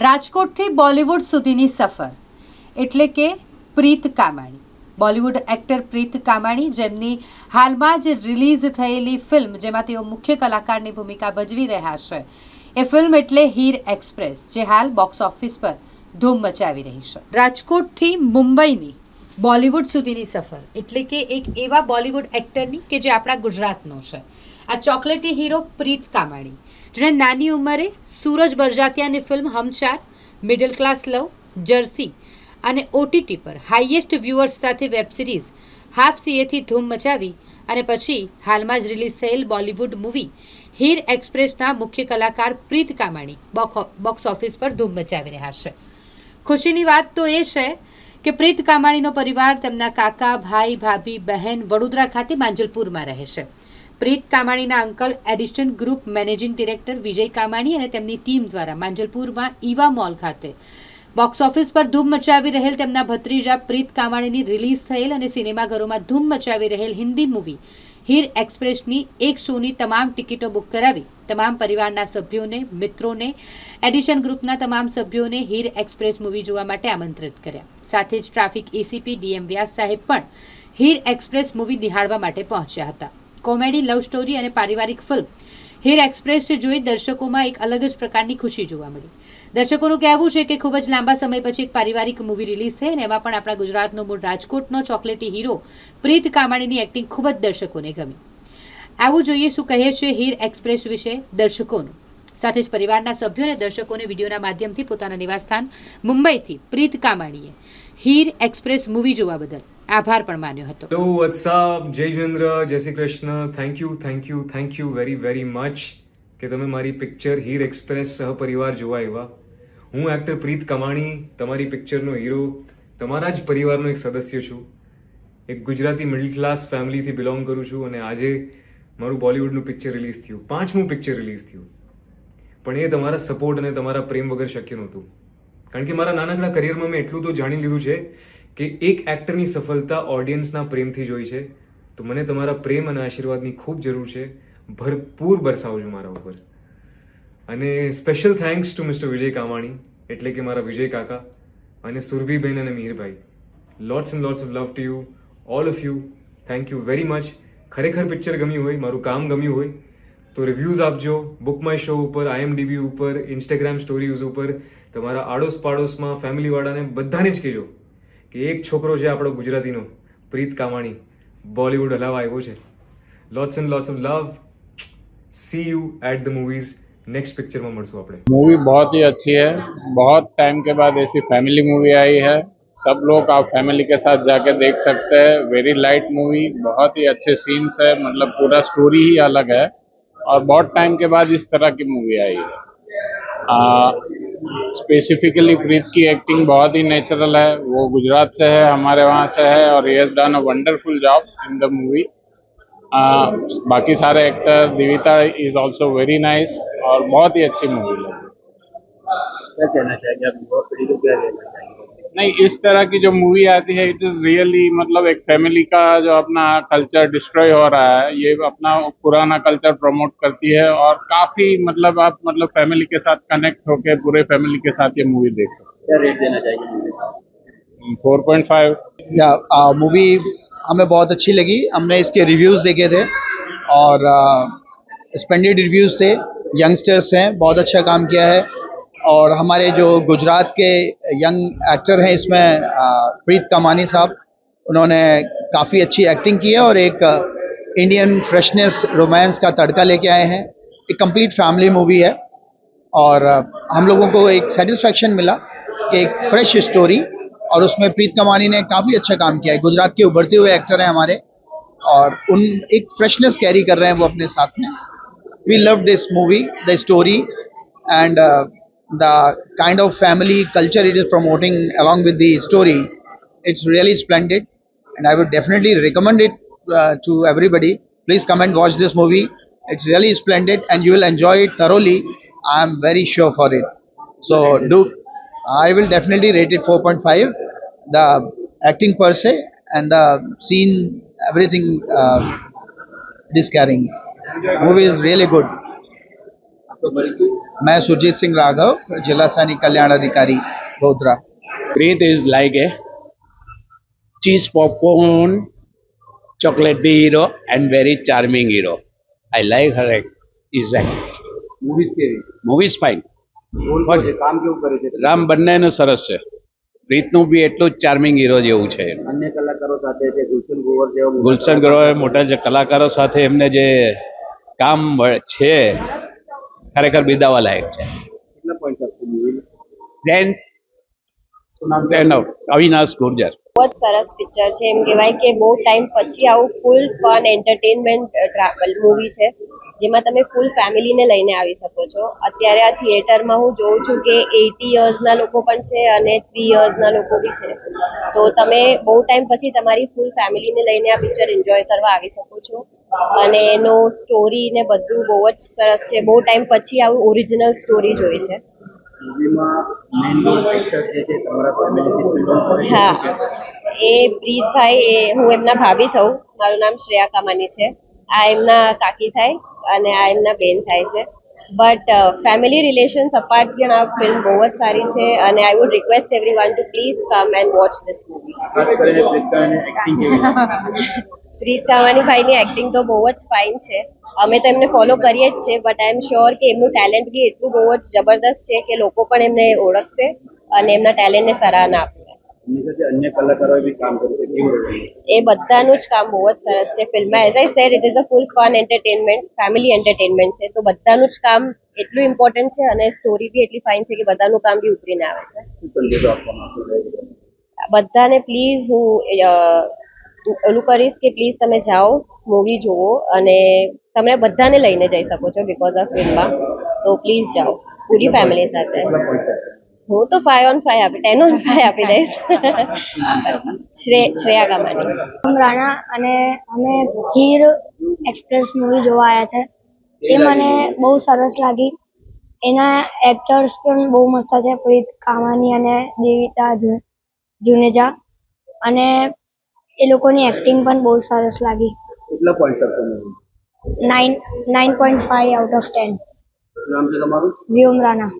રાજકોટથી બોલિવૂડ સુધીની સફર. એટલે કે પ્રીત કામાણી. બોલિવૂડ એક્ટર પ્રીત કામાણી, જેમની હાલમાં જ રિલીઝ થયેલી ફિલ્મ, જેમાં તેઓ મુખ્ય કલાકારની ભૂમિકા ભજવી રહ્યા છે, એ ફિલ્મ એટલે હીર એક્સપ્રેસ, જે હાલ બોક્સ ઓફિસ પર ધૂમ મચાવી રહી છે. રાજકોટથી મુંબઈની બોલિવૂડ સુધીની સફર, એટલે કે એક એવા બોલિવૂડ એક્ટરની કે જે આપણા ગુજરાતનો છે. આ ચોકલેટી હીરો પ્રીત કામાણી. જેણે નાની ઉંમરે Sooraj બરજાતિયાની film Hum Chaar, middle class love, Jersey અને ઓટીટી પર હાઈએસ્ટ વ્યુઅર્સ સાથે વેબ સિરીઝ હાફ સીએથી ધૂમ મચાવી અને પછી હાલમાં જ રિલીઝ થયેલ બોલિવૂડ મૂવી હીર એક્સપ્રેસના મુખ્ય કલાકાર પ્રીત કામાણી બોક્સ ઓફિસ પર ધૂમ મચાવી રહ્યા છે. ખુશીની વાત તો એ છે કે પ્રીત કામાણીનો પરિવાર તેમના કાકા, ભાઈ, ભાભી, બહેન વડોદરા ખાતે માંજલપુરમાં રહે છે. Preet કામાણીના uncle Edition group managing director Vijay Kamani અને તેમની ટીમ દ્વારા માંજલપુરમાં ઈવા મોલ ખાતે. બોક્સ ઓફિસ પર ધૂમ મચાવી રહેલ તેમના ભત્રીજા પ્રીત કામાણીની રિલીઝ થયેલ અને સિનેમાઘરોમાં ધૂમ મચાવી રહેલ હિન્દી મૂવી હીર એક્સપ્રેસની એક શોની તમામ ટિકિટો બુક કરાવી. તમામ પરિવારના સભ્યોને, મિત્રોને, એડિશન ગ્રુપના તમામ સભ્યોને હીર એક્સપ્રેસ મૂવી જોવા માટે આમંત્રિત કર્યા. સાથે જ ટ્રાફિક એસીપી ડીએમ વ્યાસ સાહેબ પણ હીર એક્સપ્રેસ મૂવી નિહાળવા માટે પહોંચ્યા હતા. કોમેડી, લવ સ્ટોરી અને પારિવારિક ફિલ્મ. હીર એક્સપ્રેસ જોઈ દર્શકોમાં એક અલગ જ પ્રકારની ખુશી જોવા મળી. દર્શકોનું કહેવું છે કે ખૂબ જ લાંબા સમય પછી એક પારિવારિક મૂવી રિલીઝ થઈ અને એમાં પણ આપણા ગુજરાતનો મૂળ રાજકોટનો ચોકલેટી હીરો પ્રીત કામાણીની એક્ટિંગ ખૂબ જ દર્શકોને ગમી. આવું જોઈએ શું કહે છે હીર એક્સપ્રેસ વિશે દર્શકોનું? સાથે જ પરિવારના સભ્યો અને દર્શકોને વિડીયોના માધ્યમથી પોતાના નિવાસસ્થાન મુંબઈથી પ્રીત કામાણીએ હીર એક્સપ્રેસ મૂવી જોવા બદલ આભાર પણ માન્યો હતો. હેલો વોટ્સઅપ જય જિનેન્દ્ર, જય Shri Krishna. Thank you thank you thank you very very much કે તમે મારી પિક્ચર હીર એક્સપ્રેસ સહપરિવાર જોવા આવ્યા. હું એક્ટર પ્રીત કમાણી, તમારી પિક્ચરનો હીરો, તમારા જ પરિવારનો એક સદસ્ય છું. એક ગુજરાતી મિડલ ક્લાસ ફેમિલીથી બિલોંગ કરું છું અને આજે મારું બોલિવૂડનું પિક્ચર રિલીઝ થયું. પાંચમું પિક્ચર રિલીઝ થયું. પણ એ તમારા સપોર્ટ અને તમારા પ્રેમ વગર શક્ય નહોતું. કારણ કે મારા નાનકડા કરિયરમાં મેં એટલું તો જાણી લીધું છે કે એક એક્ટરની સફળતા ઓડિયન્સના પ્રેમથી જોઈ છે. તો મને તમારા પ્રેમ અને આશીર્વાદની ખૂબ જરૂર છે. ભરપૂર બરસાવજો મારા ઉપર. અને special thanks to mister Vijay Kamani એટલે કે મારા વિજય કાકા અને સુરભીબેન અને Mihirbhai. Lots and lots of love to you all of you thank you very much ખરેખર પિક્ચર ગમ્યું હોય, મારું કામ ગમ્યું હોય, તો રિવ્યૂઝ આપજો બુક માય શો ઉપર આઈએમડીબી ઉપર ઇન્સ્ટાગ્રામ સ્ટોરીઝ ઉપર, તમારા આડોશ પાડોશમાં ફેમિલીવાળાને બધાને જ કહેજો. કે એક છોકરો છે આપણો ગુજરાતીનો પ્રીત કામાણી બોલિવૂડ હલાવા આવ્યો છે lots and lots of love see you at the movies next picture में મળશું આપણે मूवी बहुत ही अच्छी है बहुत टाइम के बाद ऐसी फैमिली मूवी आई है सब लोग आप फैमिली के साथ जाके देख सकते हैं वेरी लाइट मूवी बहुत ही अच्छे सीन्स है मतलब पूरा स्टोरी ही अलग है और बहुत टाइम के बाद इस तरह की मूवी आई है स्पेसिफिकली प्रीत की एक्टिंग बहुत ही नेचुरल है। वो गुजरात से है, हमारे वहाँ से है और ये has done a wonderful job in the movie बाकी सारे actor Divita is also very nice और बहुत ही अच्छी मूवी लगी क्या कहना चाहिए आप? क्या कहना चाहेंगे? नहीं इस तरह की जो मूवी आती है इट इज़ रियली मतलब एक फैमिली का जो अपना कल्चर डिस्ट्रॉय हो रहा है ये अपना पुराना कल्चर प्रमोट करती है और काफ़ी मतलब आप मतलब फैमिली के साथ कनेक्ट होके पूरे फैमिली के साथ ये मूवी देख सकते क्या रेट देना चाहिए मूवी का? हैं फोर पॉइंट फाइव या मूवी हमें बहुत अच्छी लगी हमने इसके रिव्यूज़ देखे थे और स्पेंडेड रिव्यूज़ थे यंगस्टर्स हैं बहुत अच्छा काम किया है। और हमारे जो गुजरात के यंग एक्टर हैं इसमें प्रीत कमानी साहब, उन्होंने काफ़ी अच्छी एक्टिंग की है और एक इंडियन फ्रेशनेस रोमांस का तड़का लेके आए हैं। एक कंप्लीट फैमिली मूवी है और हम लोगों को एक सेटिस्फेक्शन मिला कि एक फ्रेश स्टोरी और उसमें प्रीत कमानी ने काफ़ी अच्छा काम किया है। गुजरात के उभरते हुए एक्टर हैं हमारे और उन एक फ्रेशनेस कैरी कर रहे हैं वो अपने साथ में। We love this movie the story and the kind of family culture it is promoting along with the story, it's really splendid. And I would definitely recommend it uh, to everybody. Please come and watch this movie. It's really splendid and you will enjoy it thoroughly. I am very sure for it. So do I will definitely rate it 4.5. The acting per se and the scene, everything uh, is carrying. Movie is really good. मैं सुरजीत सिंह राघव जिला सैनिक कल्याण अधिकारी Godhra Breathe is like a cheese popcorn, chocolate hero, and very charming hero. I like her act. Is act. Movies કેવી Movie is fine. Role What? છે કામ કેવું કરે છે રામ બંનેનું સરસ છે પ્રીતનું બી એટલું જ ચાર્મિંગ હીરો જેવું છે અન્ય કલાકારો સાથે છે ગુલશન ગ્રોવર જેવા મોટા ગુલશન ગ્રોવર મોટા જે કલાકારો સાથે એમને જે કામ વ- છે ખરેખર બિદાવા લાયક છે દેન દેન અવિનાશ ગુર્જર. બહુ જ સરસ પિક્ચર છે. એમ કહેવાય કે બહુ ટાઈમ પછી આવું full fun entertainment travel movie છે જેમાં તમે ફૂલ ફેમિલીને લઈને આવી શકો છો. અત્યારે આ થિયેટરમાં હું જોઉં છું કે એટી યર્સના લોકો પણ છે અને થ્રી યર્સના લોકો બી છે. તો તમે બહુ ટાઈમ પછી તમારી ફૂલ ફેમિલીને લઈને આ પિક્ચર એન્જોય કરવા આવી શકો છો. અને એનો સ્ટોરી ને બધું બહુ જ સરસ છે. બહુ ટાઈમ પછી આવું ઓરિજિનલ સ્ટોરી જોઈ છે. હા. એ બ્રિજભાઈ એ હું એમના ભાભી થઉં. મારું નામ શ્રેયા કામાની છે. આ એમના કાકી થાય અને આ એમના બેન થાય છે. બટ ફેમિલી રિલેશન્સ અપાર્ટ પણ આ ફિલ્મ બહુ જ સારી છે અને I would request everyone to please come and watch this movie Preet Kamani ભાઈની એક્ટિંગ તો બહુ જ ફાઇન છે. અમે તો એમને ફોલો કરીએ જ છે બટ આઈ એમ શ્યોર કે એમનું ટેલેન્ટ બી એટલું બહુ જ જબરદસ્ત છે કે લોકો પણ એમને ઓળખશે અને એમના ટેલેન્ટને સરાહના આપશે. અન્ય કલાકારોએ કામ કર્યું છે. કેવું રહ્યું એ બધાનું જ કામ બહુ જ સરસ છે ફિલ્મમાં as I said it is a full fun entertainment family entertainment છે. તો બધાનું જ કામ એટલું ઇમ્પોર્ટન્ટ છે અને સ્ટોરી બી એટલી ફાઇન છે કે બધાનું કામ બી ઉતરીને આવે છે. બધાને પ્લીઝ હું ઓલું કરીશ કે પ્લીઝ તમે જાઓ મૂવી જુઓ અને તમે બધાને લઈને જઈ શકો છો બિકોઝ ઓફ ફિલ્મમાં તો પ્લીઝ જાઓ. પૂરી ફેમિલી સાથે. હું તો ફાઈવ ઓન ફાઈવ આપી ટેન ઓન ફાઈવ આપી દઈશ. શ્રે શ્રેયા ગામાની ઓમ રાણા અને અમે હીર એક્સપ્રેસ મૂવી જોવા આવ્યા છે. એ મને બહુ સરસ લાગી. એના એક્ટર્સ પણ બહુ મસ્ત છે પ્રીત કામાની અને દેવિતા જુનેજા. અને એ લોકોની એક્ટિંગ પણ બહુ સરસ લાગી. કેટલા પોઈન્ટ આપશે nine nine point five out of ten નામ છે તમારું? વ્યોમ રાણા.